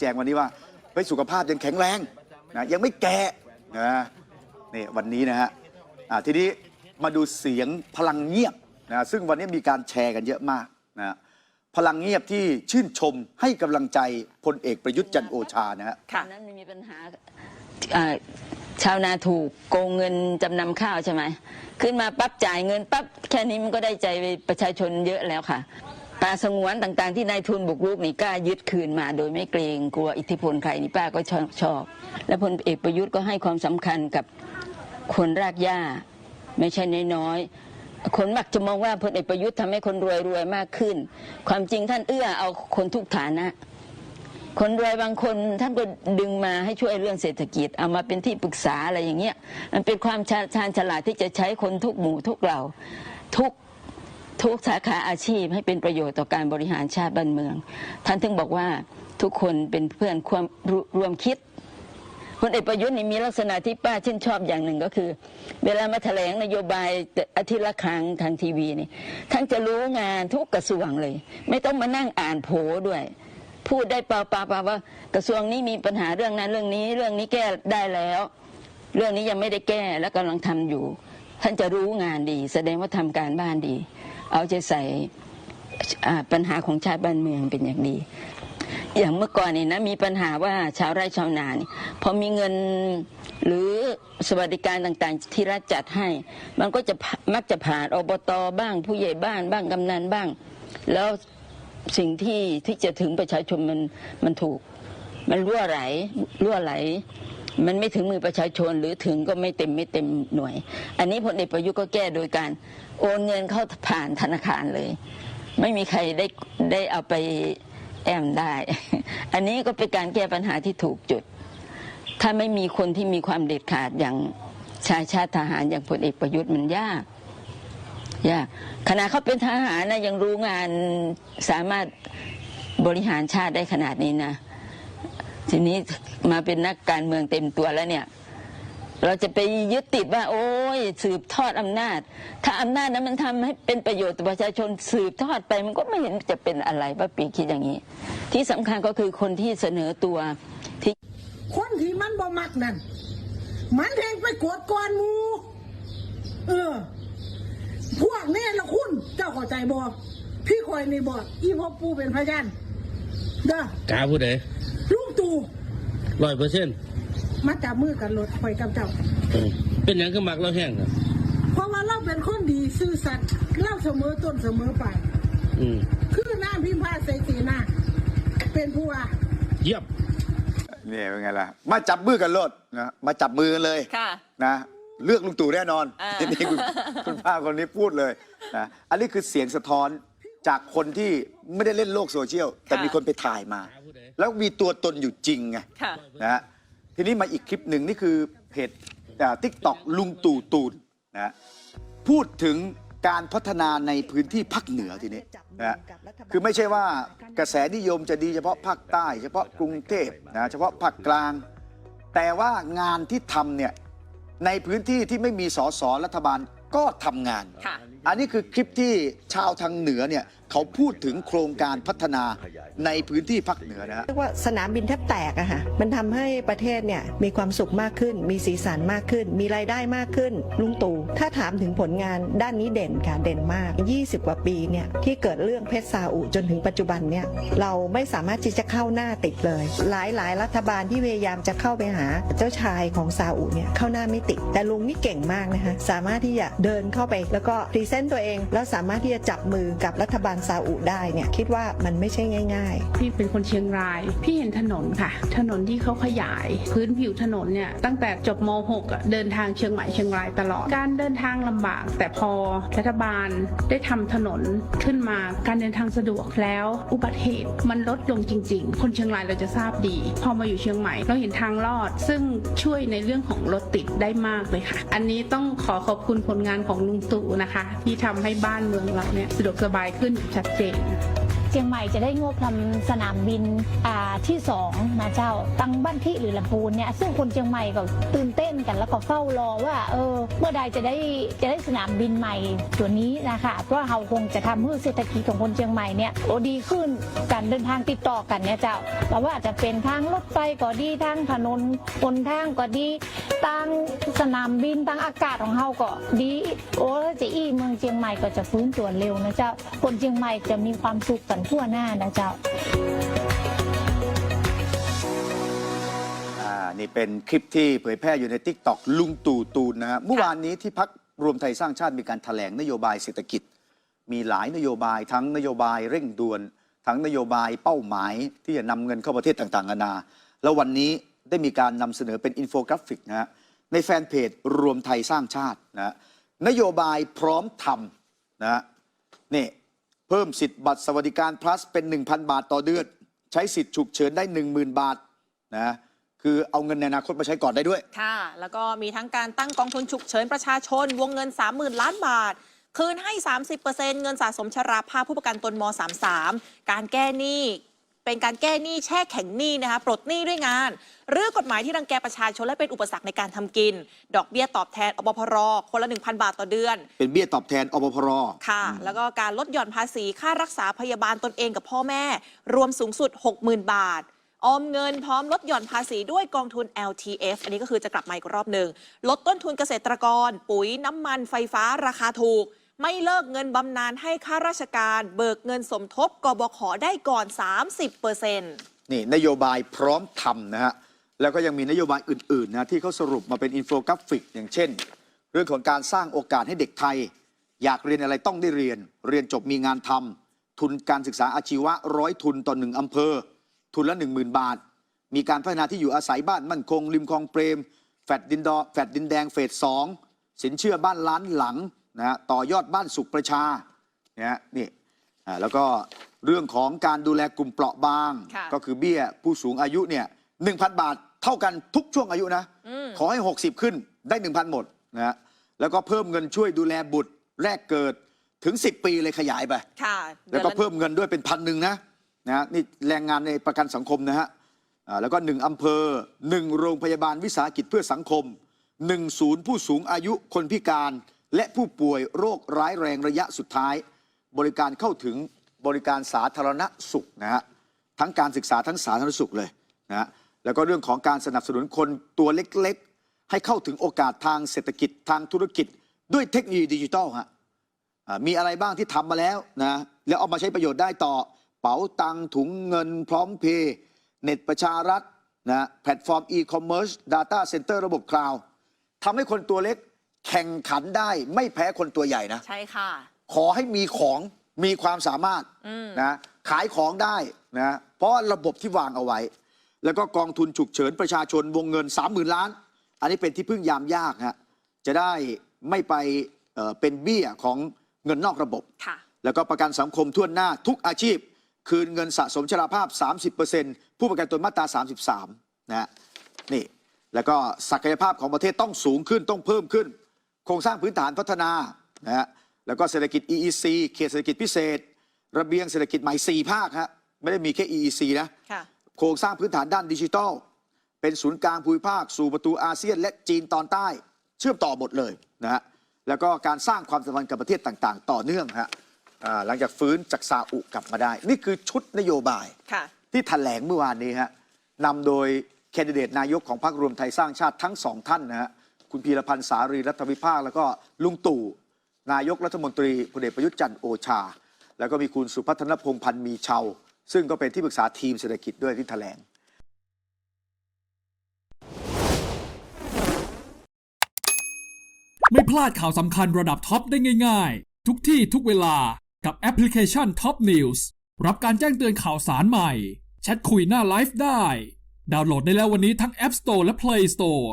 แจงวันนี้ว่าเฮ้ยสุขภาพยังแข็งแรงนะยังไม่แก่นะนี่วันนี้นะฮะอ่าทีนี้มาดูเสียงพลังเงียบนะซึ่งวันนี้มีการแชร์กันเยอะมากนะพลังเงียบที่ชื่นชมให้กำลังใจพลเอกประยุทธ์จันทร์โอชานะฮะค่ะตอนนั้นมันมีปัญหาอ่าชาวนาถูกโกงเงินจำนำข้าวใช่ไหมขึ้นมาปั๊บจ่ายเงินปั๊บแค่นี้มันก็ได้ใจประชาชนเยอะแล้วค่ะ ป่าสงวนต่างๆ ที่นายทุนบุกรุกนี่กล้ายึดคืนมา โดยไม่เกรงกลัวอิทธิพลใครนี่ป้าก็ชอบชอบ และพลเอกประยุทธ์ก็ให้ความสำคัญกับคนรากหญ้า ไม่ใช่น้อยๆคนมักจะมองว่าพลเอกประยุทธ์ทำให้คนรวยรวยมากขึ้น ความจริงท่านเอื้อเอาคนทุกฐานะ คนรวยบางคนท่านก็ดึงมาให้ช่วยเรื่องเศรษฐกิจ เอามาเป็นที่ปรึกษาอะไรอย่างเงี้ยมันเป็นความชาชาญฉลาดที่จะใช้คนทุกหมู่ทุกเหล่าทุก ทุกสาขาอาชีพให้เป็นประโยชน์ต่อการบริหารชาติบ้านเมือง ท่านถึงบอกว่าทุกคนเป็นเพื่อนความรรวมคิดพลเอกประยุทธ์นี่มีลักษณะที่ป้าชื่นชอบอย่างหนึ่งก็คือ เวลามาแถลงนโยบายอาทิตย์ละครั้งทางทีวีนี่ท่านจะรู้งานทุกกระทรวงเลย ไม่ต้องมานั่งอ่านโผด้วย พูดได้เปล่าๆปว่ากระทรวงนี้มีปัญหาเรื่องนั้นเรื่องนี้ เรื่องนี้แก้ได้แล้ว เรื่องนี้ยังไม่ได้แก้และกำลังทำอยู่ ท่านจะรู้งานดี แสดงว่าทำการบ้านดี เอาใจใส่ปัญหาของชาติบ้านเมืองเป็นอย่างดี อย่างเมื่อก่อนนี่นะมีปัญหาว่าชาวไร่ชาวนานี่พอมีเงินหรือสวัสดิการต่างๆ ที่รัฐจัดให้ มันก็จะมักจะผ่านอบตบ้าง ผู้ใหญ่บ้านบ้างกำนันบ้าง แล้วสิ่งที่ที่จะถึงประชาชนมันมันถูก มันรั่วไหลรั่วไหล มันไม่ถึงมือประชาชนหรือถึงก็ไม่เต็มไม่เต็มหน่วย อันนี้พลเอกประยุทธ์ก็แก้โดยการโอนเงินเข้าผ่านธนาคารเลย ไม่มีใครได้ได้เอาไปแอมได้ อันนี้ก็เป็นการแก้ปัญหาที่ถูกจุด ถ้าไม่มีคนที่มีความเด็ดขาดอย่างชายชาติทหารอย่างพลเอกประยุทธ์มันยากยากขณะเขาเป็นทหารนะยังรู้งานสามารถบริหารชาติได้ขนาดนี้นะ ทีนี้มาเป็นนักการเมืองเต็มตัวแล้วเนี่ย เราจะไปยึดติดว่า โอ้ยสืบทอดอำนาจ ถ้าอำนาจนั้นมันทำให้เป็นประโยชน์ต่อประชาชนสืบทอดไปมันก็ไม่เห็นจะเป็นอะไรป้าปีคิดอย่างนี้ ที่สำคัญก็คือคนที่เสนอตัวที่คนที่มันบ่มักนั่นมันแทงไปกดก่อนหมูเออ พวกนี้ละคุณเจ้าเข้าใจบ่พี่คอยนี่บ่อีพ่อปูเป็นพยานเด้อกาผู้ใดลุง ตู่ร้อยเปอร์เซ็นต์มาจับมือกันรถคอยกับเจ้า เป็นหยังก็มักเราแห้งน่ะเพราะว่าเราเป็นคนดีซื่อสัตย์เราเสมอต้นเสมอไปอืมคือน้ำพิมพาใส่สีหน้าเป็นผู้ว่า เยี่ยมนี่เป็นไงล่ะ มาจับมือกันโลดนะ มาจับมือกันเลยค่ะ นะเลือกลุงตู่แน่นอนอ่าทีนี้คุณคุณป้าคนนี้พูดเลยนะอันนี้คือเสียงสะท้อนจากคนที่ไม่ได้เล่นโลกโซเชียล แต่มีคนไปถ่ายมา แล้วมีตัวตนอยู่จริงไงค่ะ นะฮะทีนี้มาอีกคลิปหนึ่งนี่คือเพจทิกตอกลุงตู่ตูนนะฮะพูดถึงการพัฒนาในพื้นที่ภาคเหนือทีนี้นะฮะคือไม่ใช่ว่ากระแสนิยมจะดีเฉพาะภาคใต้ เฉพาะกรุงเทพนะเฉพาะภาคกลาง แต่ว่างานที่ทำเนี่ยในพื้นที่ที่ไม่มีสสรัฐบาลก็ทำงาน ค่ะ อันนี้คือคลิปที่ชาวทางเหนือเนี่ย เขาพูดถึงโครงการพัฒนาในพื้นที่ภาคเหนือนะฮะ เรียกว่าสนามบินแทบแตกอะค่ะ มันทำให้ประเทศเนี่ยมีความสุขมากขึ้น มีสีสันมากขึ้น มีรายได้มากขึ้น ลุงตู่ ถ้าถามถึงผลงานด้านนี้เด่นค่ะ เด่นมาก 20 กว่าปีเนี่ยที่เกิดเรื่องเพชรซาอุจนถึงปัจจุบันเนี่ยเราไม่สามารถที่จะเข้าหน้าติดเลย หลายหลายรัฐบาลที่พยายามจะเข้าไปหาเจ้าชายของซาอุเนี่ยเข้าหน้าไม่ติด แต่ลุงนี่เก่งมากนะคะ สามารถที่จะเดินเข้าไปแล้วก็พรีเซนต์ตัวเอง แล้วสามารถที่จะจับมือกับรัฐบาลซาอุได้เนี่ยคิดว่ามันไม่ใช่ง่าย ๆ พี่เป็นคนเชียงราย พี่เห็นถนนค่ะ ถนนที่เขาขยาย พื้นผิวถนนเนี่ยตั้งแต่จบม .6 เดินทางเชียงใหม่เชียงรายตลอด การเดินทางลำบาก แต่พอรัฐบาลได้ทำถนนขึ้นมาการเดินทางสะดวกแล้ว อุบัติเหตุมันลดลงจริง ๆ คนเชียงรายเราจะทราบดี พอมาอยู่เชียงใหม่เราเห็นทางลอด ซึ่งช่วยในเรื่องของรถติดได้มากเลยค่ะ อันนี้ต้องขอขอบคุณผลงานของลุงตู่นะคะ ที่ทำให้บ้านเมืองเราเนี่ยสะดวกสบายขึ้นชัดเจน เชียงใหม่จะได้งบทำสนามบินอ่าที่สองนะเจ้าตังบ้านที่หรือลำพูนเนี่ยซึ่งคนเชียงใหม่ก็ตื่นเต้นกันแล้วก็เฝ้ารอว่าเออเมื่อใดจะได้จะได้สนามบินใหม่ตัวนี้นะคะเพราะว่าเราคงจะทำให้เศรษฐกิจของคนเชียงใหม่เนี่ยโอ้ดีขึ้นการเดินทางติดต่อกันเนี่ยเจ้าแต่ว่าอาจจะเป็นทางรถไฟก็ดีทางถนนบนทางก็ดีทางสนามบินทางอากาศของเราก็ดี โอ้ถ้าจะอีเมืองเชียงใหม่ก็จะฟื้นตัวเร็วนะเจ้าคนเชียงใหม่จะมีความสุขกันทั่วหน้านะเจ้า อ่านี่เป็นคลิปที่เผยแพร่อยู่ใน t ิ k t o k ลุงตู่ตูนนะฮะเมื่อวานนี้ที่พักรวมไทยสร้างชาติมีการถแถลงนโยบายเศรษฐกิจ มีหลายนโยบายทั้งนโยบายเร่งด่วน ทั้งนโยบายเป้าหมายที่จะนำเงินเข้าประเทศต่างๆนานา แล้ววันนี้ได้มีการนำเสนอเป็นอินโฟกราฟิกนะฮะในแฟนเพจรวมไทยสร้างชาตินะฮะนโยบายพร้อมทำนะฮะ นี่ เพิ่มสิทธิ์บัตรสวัสดิการ plus เป็น 1,000 บาทต่อเดือน ใช้สิทธิ์ฉุกเฉินได้ 10,000 บาทนะคือเอาเงินในอนาคตมาใช้ก่อนได้ด้วย ค่ะ แล้วก็มีทั้งการตั้งกองทุนฉุกเฉินประชาชน วงเงิน 30,000 ล้านบาท คืนให้ 30%เงินสะสมชราภาพผู้ประกันตนม 33 การแก้หนี้ เป็นการแก้หนี้แช่แข็งหนี้นะคะปลดหนี้ด้วยงาน เรื่องกฎหมายที่รังแกประชาชนและเป็นอุปสรรคในการทำกิน ดอกเบี้ยตอบแทนอปพรคนละ 1,000 บาทต่อเดือน เป็นเบี้ยตอบแทนอปพรค่ะ แล้วก็การลดหย่อนภาษีค่ารักษาพยาบาลตนเองกับพ่อแม่ รวมสูงสุด 60,000 บาทออมเงินพร้อมลดหย่อนภาษีด้วยกองทุน LTF อันนี้ก็คือจะกลับมาอีกรอบหนึ่งลดต้นทุนเกษตรกร ปุ๋ยน้ำมันไฟฟ้าราคาถูก ไม่เลิกเงินบำนาญให้ข้าราชการเบิกเงินสมทบกบขได้ก่อน 30%นี่นโยบายพร้อมทำนะฮะ แล้วก็ยังมีนโยบายอื่นๆนะที่เขาสรุปมาเป็นอินโฟกราฟิก อย่างเช่น เรื่องของการสร้างโอกาสให้เด็กไทย อยากเรียนอะไรต้องได้เรียน เรียนจบมีงานทำทุนการศึกษาอาชีวะร้อยทุนต่อหนึ่งอำเภอ ทุนละ 1 0,000 บาท มีการพัฒนาที่อยู่อาศัยบ้านมั่นคงริมคลองเปรมแฟดดินดอแฟดดินแดงเฟสสองสินเชื่อบ้านล้านหลัง นะฮะต่อยอดบ้านสุขประชาเนี่ยฮะนี่อ่าแล้วก็เรื่องของการดูแลกลุ่มเปราะบาง ค่ะ ก็คือเบี้ยผู้สูงอายุเนี่ยหนึ่งบาทเท่ากันทุกช่วงอายุนะ อืม ขอให้ 60 ขึ้นได้ 1,000 หมดนะฮะแล้วก็เพิ่มเงินช่วยดูแลบุตรแรกเกิดถึง 10 ปีเลยขยายไป ค่ะแล้วก็ดือนละ เพิ่มเงินด้วยเป็นพันหนึ่งนะนะฮะนี่แรงงานในประกันสังคมนะฮะอ่าแล้วก็หนึ่งอำเภอหนึ่งโรงพยาบาลวิสาหกิจเพื่อสังคมหนึ่งศูนย์ผู้สูงอายุคนพิการ และผู้ป่วยโรคร้ายแรงระยะสุดท้าย บริการเข้าถึงบริการสาธารณสุขนะฮะทั้งการศึกษาทั้งสาธารณสุขเลยนะฮะแล้วก็เรื่องของการสนับสนุนคนตัวเล็กๆ ให้เข้าถึงโอกาสทางเศรษฐกิจทางธุรกิจ ด้วยเทคโนโลยีดิจิทัลฮะมีอะไรบ้างที่ทำมาแล้วนะแล้วเอามาใช้ประโยชน์ได้ต่อ เป๋าตังถุงเงินพร้อมเพย์เน็ตประชารัฐนะแพลตฟอร์มอีคอมเมิร์ซดาต้าเซ็นเตอร์ระบบคลาวด์ทำให้คนตัวเล็ก แข่งขันได้ไม่แพ้คนตัวใหญ่นะ ใช่ค่ะ ขอให้มีของมีความสามารถอืมนะขายของได้นะเพราะระบบที่วางเอาไว้ แล้วก็กองทุนฉุกเฉินประชาชนวงเงิน 30,000 ล้าน อันนี้เป็นที่พึ่งยามยากฮะจะได้ไม่ไปเอ่อเป็นเบี้ยของเงินนอกระบบค่ะแล้วก็ประกันสังคมทั่วหน้าทุกอาชีพ คืนเงินสะสมชราภาพ 30%ผู้ประกันตนมาตรา 33นะฮะนี่แล้วก็ศักยภาพของประเทศต้องสูงขึ้นต้องเพิ่มขึ้น โครงสร้างพื้นฐานพัฒนานะฮะแล้วก็เศรษฐกิจ EEC เขตเศรษฐกิจพิเศษ ระเบียงเศรษฐกิจใหม่ 4 ภาคฮะไม่ได้มีแค่ EEC นะค่ะโครงสร้างพื้นฐานด้านดิจิทัล เป็นศูนย์กลางภูมิภาคสู่ประตูอาเซียน และจีนตอนใต้ เชื่อมต่อหมดเลยนะฮะแล้วก็การสร้างความสัมพันธ์กับประเทศต่างๆ ต่อเนื่องฮะอ่าหลังจากฟื้นจากซาอุกลับมาได้ นี่คือชุดนโยบาย ค่ะ ที่แถลงเมื่อวานนี้ฮะนำโดยแคนดิเดตนายกของพรรครวมไทยสร้างชาติทั้งสองท่านนะฮะ คุณพีรพันธ์สารีรัฐวิภาค แล้วก็ลุงตู่นายกรัฐมนตรีพลเอกประยุทธ์จันทร์โอชา แล้วก็มีคุณสุพัฒนพงษ์พันธ์มีเชาซึ่งก็เป็นที่ปรึกษาทีมเศรษฐกิจด้วยที่แถลงไม่พลาดข่าวสำคัญระดับท็อปได้ง่าย ๆ ทุกที่ทุกเวลากับแอปพลิเคชัน Top News รับการแจ้งเตือนข่าวสารใหม่ แชทคุยหน้าไลฟ์ได้ ดาวน์โหลดได้แล้ววันนี้ทั้ง App Store และ Play Store